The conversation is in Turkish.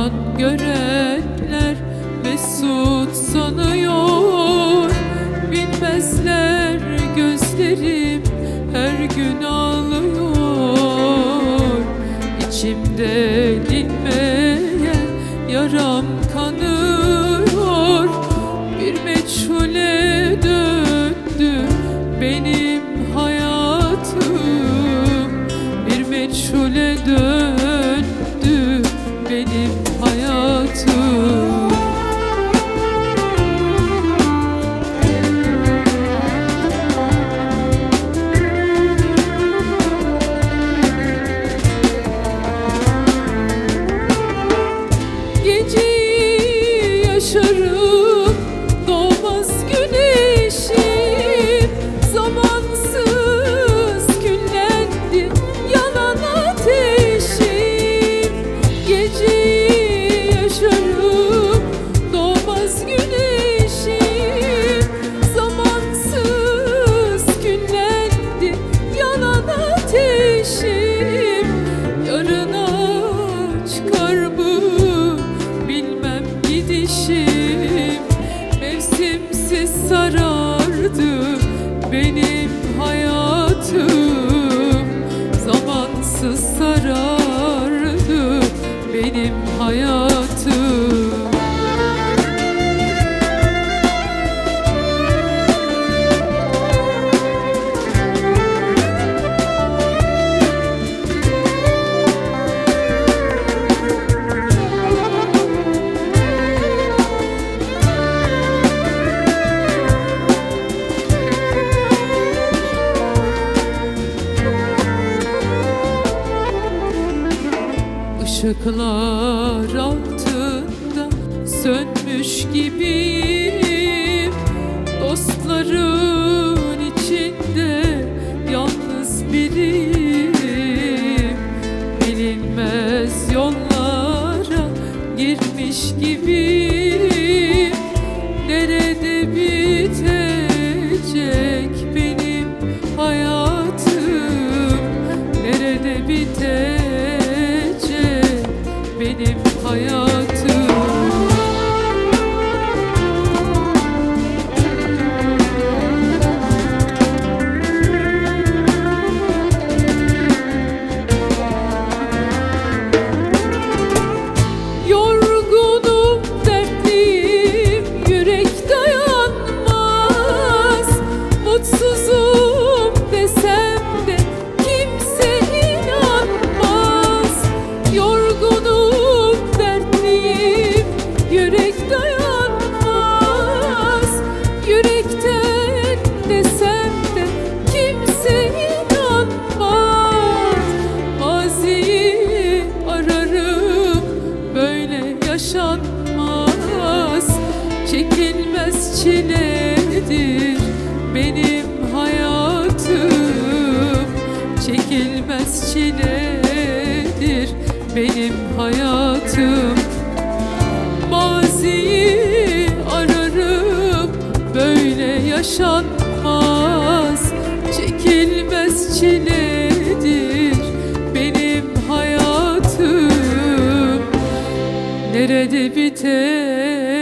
Yalan görenler mesut sanıyor. Bilmezler gözlerim her gün ağlıyor. İçimde dinmeyen yaram Uçarım doğmaz güneşim. Zamansız küllendim. Yalan ateşim. Geceyi yaşarım. Doğmaz güneşim. Zamansız küllendim. Yalan ateşim. Yarına çıkar bu hayatım Zamansız sarardı benim hayatım Işıklar altında sönmüş gibiyim. Dostların içinde yalnız biriyim. Bilinmez yollara girmiş gibiyim. Nerede bitecek benim hayatım çiledir benim hayatım. Maziyi ararım böyle yaşanmaz. Çekilmez çiledir benim hayatım. Nerede bitecek